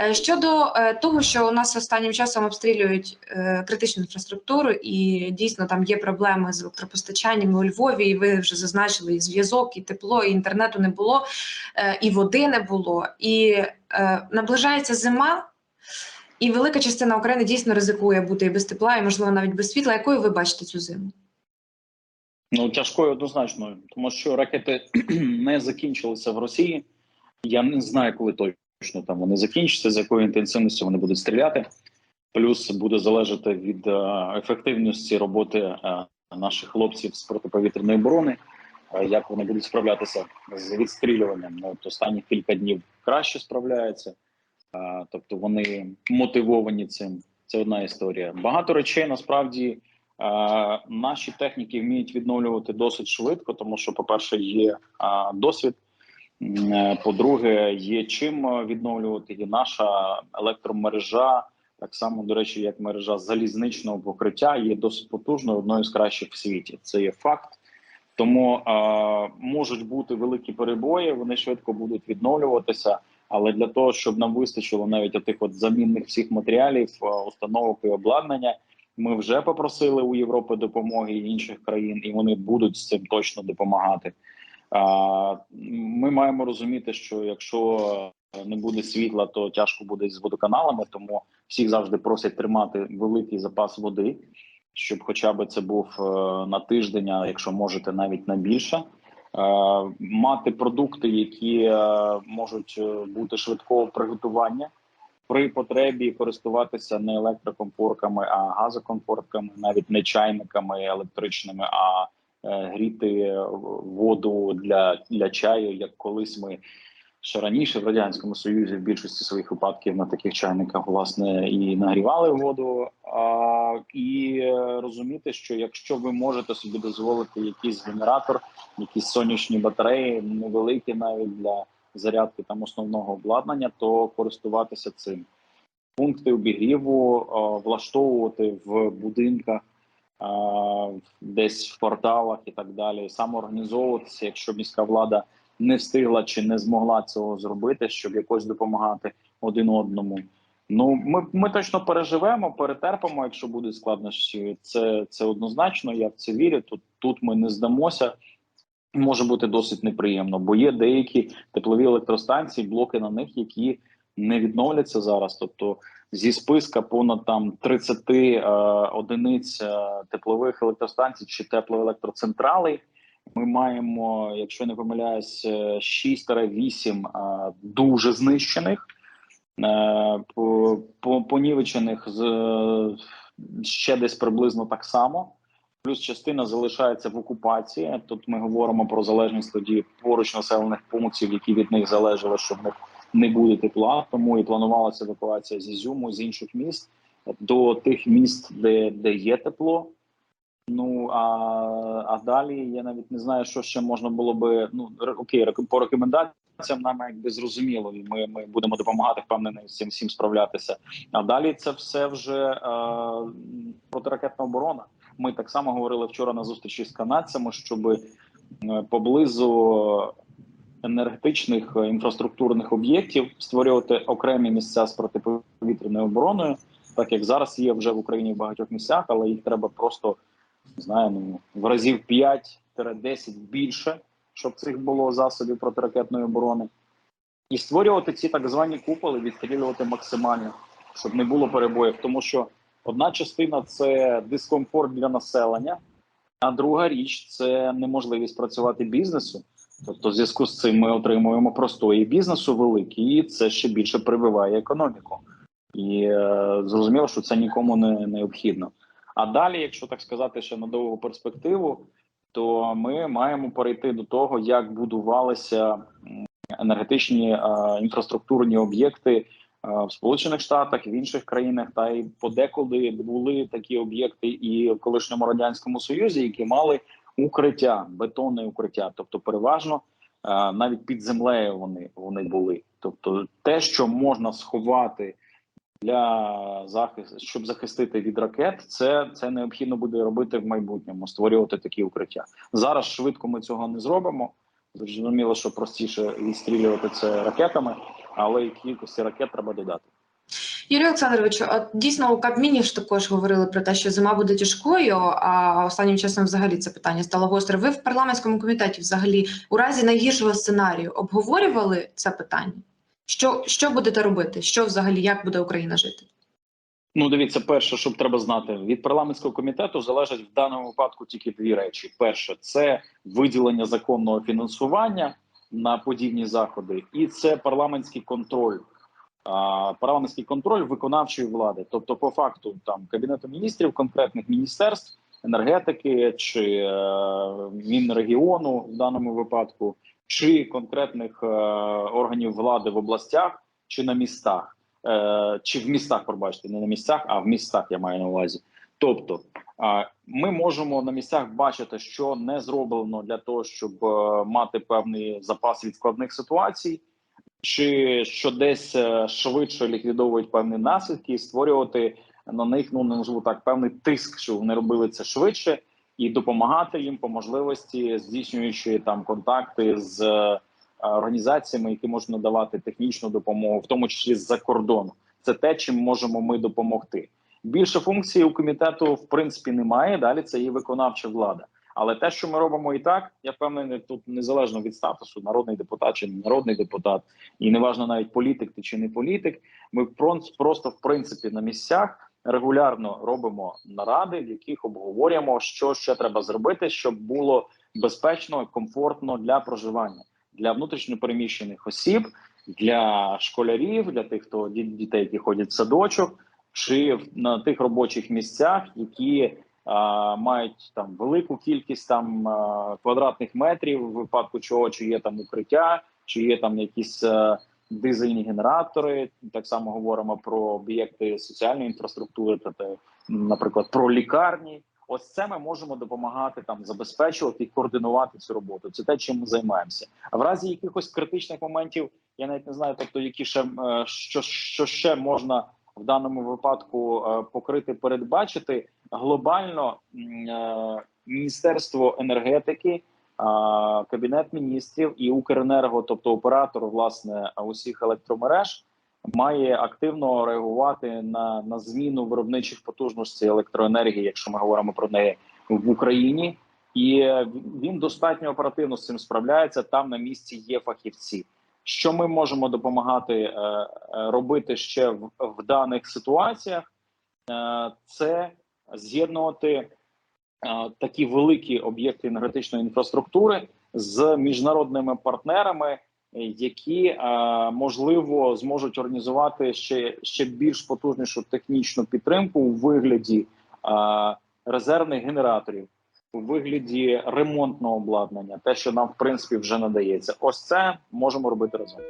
Е, Щодо е, того, що у нас останнім часом обстрілюють е, критичну інфраструктуру, і дійсно там є проблеми з електропостачанням у Львові, і ви вже зазначили і зв'язок, і тепло, і інтернету не було, і води не було. І наближається зима, і велика частина України дійсно ризикує бути і без тепла, і можливо навіть без світла. Якою ви бачите цю зиму? Ну тяжкою однозначно, тому що ракети не закінчилися в Росії. Я не знаю, коли точно там вони закінчаться, з якою інтенсивністю вони будуть стріляти. Плюс буде залежати від е, ефективності роботи е, наших хлопців з протиповітряної оборони, е, як вони будуть справлятися з відстрілюванням. Ну, от останні кілька днів краще справляються, тобто вони мотивовані цим. Це одна історія. Багато речей насправді. Наші техніки вміють відновлювати досить швидко, тому що, по-перше, є е, досвід. Е, По-друге, є чим е, відновлювати. І наша електромережа, так само, до речі, як мережа залізничного покриття, є досить потужною, одною з кращих в світі. Це є факт. Тому е, можуть бути великі перебої, вони швидко будуть відновлюватися. Але для того, щоб нам вистачило навіть отих от замінних всіх матеріалів, е, установок і обладнання, ми вже попросили у Європи допомоги інших країн, і вони будуть з цим точно допомагати. Ми маємо розуміти, що якщо не буде світла, то тяжко буде з водоканалами. Тому всіх завжди просять тримати великий запас води, щоб, хоча б це був е, на тиждень, а якщо можете, навіть на більше. Е, Мати продукти, які е, можуть бути швидкого приготування при потребі користуватися не електрокомфорками, а газокомфорками, навіть не чайниками електричними, а гріти воду для, для чаю, як колись ми ще раніше в радянському союзі в більшості своїх випадків на таких чайниках власне і нагрівали воду. А, і е, розуміти, що якщо ви можете собі дозволити якийсь генератор, якісь сонячні батареї, невеликі навіть для зарядки там основного обладнання, то користуватися цим. Пункти обігріву е, влаштовувати в будинках, е, десь в кварталах і так далі, самоорганізовуватися, якщо міська влада не встигла чи не змогла цього зробити, щоб якось допомагати один одному. Ну, ми, ми точно переживемо, перетерпимо, якщо будуть складнощі. Це, це однозначно. Я в це вірю. Тут тут ми не здамося. Може бути досить неприємно, бо є деякі теплові електростанції, блоки на них, які не відновляться зараз. Тобто зі списка понад там 30 е, одиниць е, теплових електростанцій чи теплоелектроцентралей. Ми маємо, якщо не помиляюсь, е, 6-8 е, дуже знищених, е, по- по- понівечених з ще десь приблизно так само. Плюс частина залишається в окупації. Тут ми говоримо про залежність тоді поруч населених пунктів, які від них залежали, що в них не буде тепла. Тому і планувалася евакуація з Ізюму, з інших міст до тих міст, де, де є тепло. Ну а, а далі я навіть не знаю, що ще можна було би. Ну окей, по рекомендаціям нам якби зрозуміло, і ми, ми будемо допомагати впевнений з цим всім справлятися. А далі це все вже е, протиракетна оборона. Ми так само говорили вчора на зустрічі з канадцями, щоб е, поблизу енергетичних е, інфраструктурних об'єктів створювати окремі місця з протиповітряною обороною, так як зараз є вже в Україні в багатьох місцях, але їх треба просто не ну, в разів 5-10 більше, щоб цих було засобів протиракетної оборони, і створювати ці так звані куполи, відстрілювати максимально, щоб не було перебоїв, тому що. Одна частина це дискомфорт для населення, а друга річ це неможливість працювати бізнесу. Тобто, в зв'язку з цим ми отримуємо простої бізнесу великий, і це ще більше прививає економіку. І е, зрозуміло, що це нікому не необхідно. А далі, якщо так сказати, ще на довгу перспективу, то ми маємо перейти до того, як будувалися енергетичні е, інфраструктурні об'єкти е, в Сполучених Штатах, в інших країнах, та й подекуди були такі об'єкти і в колишньому радянському союзі, які мали укриття, бетонне укриття, тобто переважно е, навіть під землею вони, вони були. Тобто, те, що можна сховати для захисту, щоб захистити від ракет, це, це необхідно буде робити в майбутньому, створювати такі укриття. Зараз швидко ми цього не зробимо. Зрозуміло, що простіше відстрілювати це ракетами, але і кількості ракет треба додати. Юрій Олександрович, от дійсно у Кабміні ж також говорили про те, що зима буде тяжкою. А останнім часом взагалі це питання стало гостре. Ви в парламентському комітеті взагалі у разі найгіршого сценарію обговорювали це питання? Що, що будете робити? Що взагалі як буде Україна жити? Ну, дивіться, перше, що треба знати, від парламентського комітету залежать в даному випадку тільки дві речі: перше це виділення законного фінансування на подібні заходи, і це парламентський контроль. Парламентський контроль виконавчої влади, тобто, по факту, там кабінету міністрів, конкретних міністерств, енергетики чи е, мінрегіону в даному випадку, чи конкретних е, органів влади в областях чи на містах. Е, чи в містах, пробачте, не на місцях, а в містах я маю на увазі. Тобто, ми можемо на місцях бачити, що не зроблено для того, щоб е, мати певний запас від складних ситуацій, чи що десь е, швидше ліквідовують певні наслідки, і створювати на них, ну назву так, певний тиск, щоб вони робили це швидше, і допомагати їм по можливості, здійснюючи там контакти з е, організаціями, які можуть надавати технічну допомогу, в тому числі з-за кордону. Це те, чим можемо ми допомогти. Більше функцій у комітету в принципі немає. Далі це і виконавча влада. Але те, що ми робимо і так, я впевнений, тут незалежно від статусу, народний депутат чи не народний депутат, і неважно навіть політик ти чи не політик. Ми прос- просто в принципі на місцях регулярно робимо наради, в яких обговорюємо, що ще треба зробити, щоб було безпечно, комфортно для проживання для внутрішньопереміщених осіб, для школярів, для тих, хто дітей, які ходять в садочок, чи на тих робочих місцях, які мають там велику кількість там квадратних метрів, в випадку чого чи є там укриття, чи є там якісь дизельні генератори. Так само говоримо про об'єкти соціальної інфраструктури, наприклад, про лікарні. Ось це ми можемо допомагати там забезпечувати і координувати цю роботу. Це те, чим ми займаємося. А в разі якихось критичних моментів я навіть не знаю, тобто які ще е, що, що ще можна в даному випадку е, покрити, передбачити глобально. е, Міністерство енергетики, е, кабінет міністрів і Укренерго, тобто оператор власне усіх електромереж, має активно реагувати на, на зміну виробничих потужностей електроенергії, якщо ми говоримо про неї в Україні, і він достатньо оперативно з цим справляється. Там на місці є фахівці. Що ми можемо допомагати е, робити ще в, в даних ситуаціях? Це з'єднувати е, такі великі об'єкти енергетичної інфраструктури з міжнародними партнерами, які е, можливо зможуть організувати ще, ще більш потужнішу технічну підтримку у вигляді е, резервних генераторів, у вигляді ремонтного обладнання, те, що нам в принципі вже надається. Ось це можемо робити разом.